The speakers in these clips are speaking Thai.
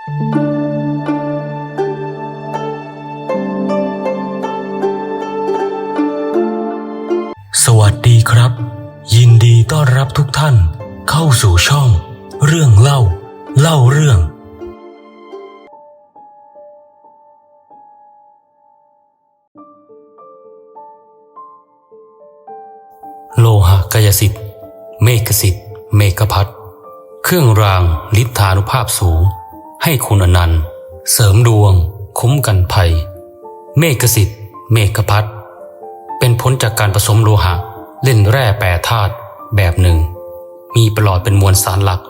สวัสดีครับ ยินดีต้อนรับทุกท่านเข้าสู่ช่อง เรื่องเล่า เล่าเรื่อง โลหะกายสิทธิ์ เมฆสิทธิ์ เมฆพัทเครื่องรางฤทธานุภาพสูง ให้คุณอนันต์เสริมดวง คุ้มกันภัย เมฆสิทธิ์เมฆพัทเป็นผลจากการผสมโลหะ เล่นแร่แปรธาตุแบบหนึ่ง มีปลอดเป็นมวลสารหลัก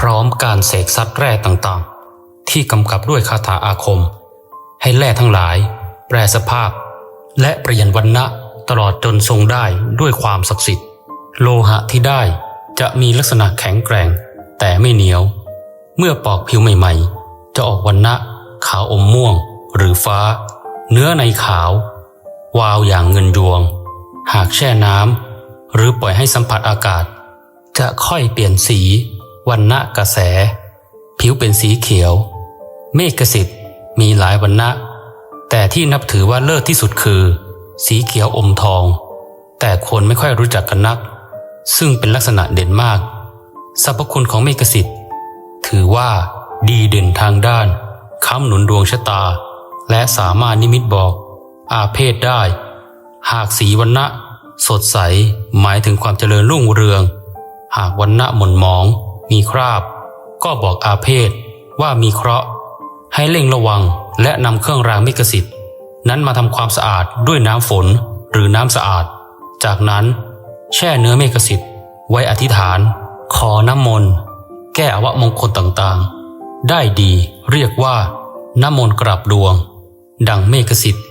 พร้อมการเสกซัดแร่ต่างๆ ที่กำกับด้วยคาถาอาคม ให้แร่ทั้งหลาย แปรสภาพ และปลี่ยนวันณะตลอดจนทรงได้ด้วยความศักดิ์สิทธิ์ โลหะที่ได้จะมีลักษณะแข็งแกร่ง แต่ไม่เหนียว เมื่อปอกผิวใหม่ๆ จะออกวันณะขาวอมม่วงหรือฟ้า เนื้อในขาว วาวอย่างเงินยวง หากแช่น้ำหรือปล่อยให้สัมผัสอากาศ จะค่อยเปลี่ยนสีวันณะกระแส ผิวเป็นสีเขียว เมฆสิทธิ์มีหลายวันณะแต่ที่นับถือว่าเลิศที่สุดคือ สีเขียวอมทอง แต่คนไม่ค่อยรู้จักกันนัก ซึ่งเป็นลักษณะเด่นมากสรรพคุณของเมฆสิทธิ์ ถือว่าดีเด่นทางด้านค้ำหนุนดวงชะตา และสามารถนิมิตบอก อาเพศได้ หากสีวันณะ สดใสหมายถึงความเจริญรุ่งเรือง หากวันณะหม่นหมอง มีคราบ ก็บอกอาเพศว่ามีเคราะห์ ให้เร่งระวังและนำเครื่องรางเมกสิทธิ์นั้นมาทำความสะอาดด้วยน้ำฝนหรือน้ำสะอาด จากนั้น แช่เนื้อเมกสิทธิ์ไว้อธิษฐาน ขอน้ำมนต์ ก้อวะมงคลต่างๆ ได้ดีเรียกว่าน้ำมนต์กราบดวง ดังเมกสิทธิ์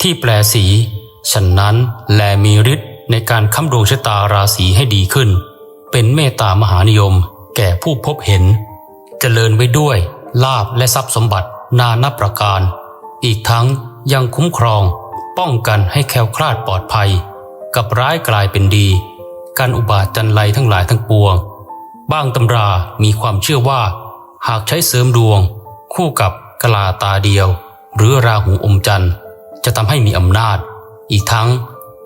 ที่แปลสีฉะนั้นแลมีฤทธิ์ในการค้ำดวงชะตาราศีให้ดีขึ้น เป็นเมตตามหานิยม แก่ผู้พบเห็นเจริญไว้ด้วย ลาบและทรัพย์สมบัตินานับประการ อีกทั้งยังคุ้มครอง ป้องกันให้แคล้วคลาดปลอดภัย กับร้ายกลายเป็นดี การอุบาทจันไรทั้งหลายทั้งปวง บางตำรามีความเชื่อว่า หากใช้เสริมดวง คู่กับกลาตาเดียว หรือราหูอมจันทร์จะทำให้มีอำนาจ อีกทั้ง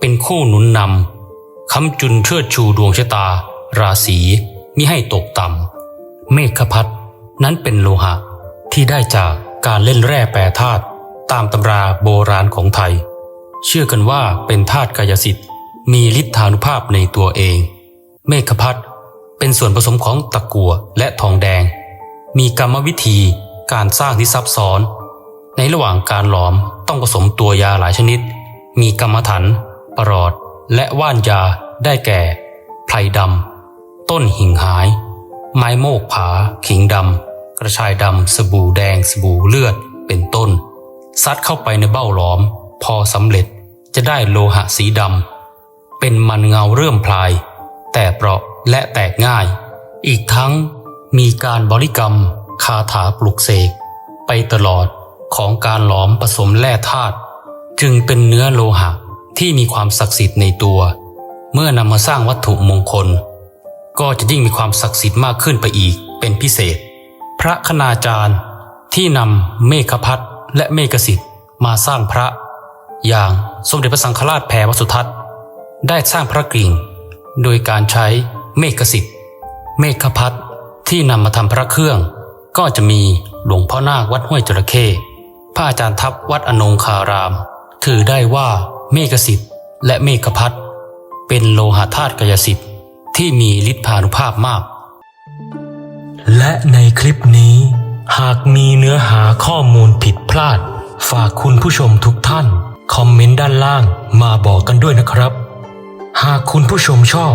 เป็นคู่หนุนนำคำจุนเชิดชูดวงชะตา ราศีมิให้ตกต่ำเมฆพัทนั้นเป็นโลหะ ที่ได้จากการเล่นแร่แปรธาตุตามตำราโบราณของไทย เชื่อกันว่าเป็นธาตุกายสิทธิ์มีฤทธานุภาพในตัวเอง เมฆพัท เป็นส่วนผสมของตะกั่วและทองแดง มีกรรมวิธีการสร้างที่ซับซ้อน ในระหว่างการหลอมต้องผสมตัวยาหลายชนิด มีกรรมฐานประหลอด และว่านยาได้แก่ไพรดำ ต้นหิ่งหาย ไม้โมกผา ขิงดำ กระชายดำ สบู่แดง สบู่เลือด เป็นต้น ซัดเข้าไปในเบ้าหลอม พอสำเร็จจะได้โลหะสีดำ เป็นมันเงาเริ่มพลาย แต่เปราะ และแตกง่าย อีกทั้งมีการบริกรรมคาถาปลุกเสก ไปตลอดของการหลอมผสมแร่ธาตุจึงเป็นเนื้อโลหะที่มีความศักดิ์สิทธิ์ในตัว เมื่อนำมาสร้างวัตถุมงคล ก็จะยิ่งมีความศักดิ์สิทธิ์มากขึ้นไปอีกเป็นพิเศษ พระคณาจารย์ที่นำเมฆพัทและเมฆสิทธิ์มาสร้างพระ อย่างสมเด็จพระสังฆราชแพรวสุทัศน์ ได้สร้างพระกริ่ง โดยการใช้ เมฆสิทธิ์เมฆพัทที่นำมาทำพระเครื่อง ก็จะมีหลวงพ่อนาควัดห้วยจระเข้พระอาจารย์ทัพวัดอนงคาราม ถือได้ว่าเมฆสิทธิ์และเมฆพัทเป็นโลหะธาตุกายสิทธิ์ที่มีฤทธานุภาพมาก และในคลิปนี้ หากมีเนื้อหาข้อมูลผิดพลาด ฝากคุณผู้ชมทุกท่าน คอมเมนต์ด้านล่างมาบอกกันด้วยนะครับ หากคุณผู้ชมชอบ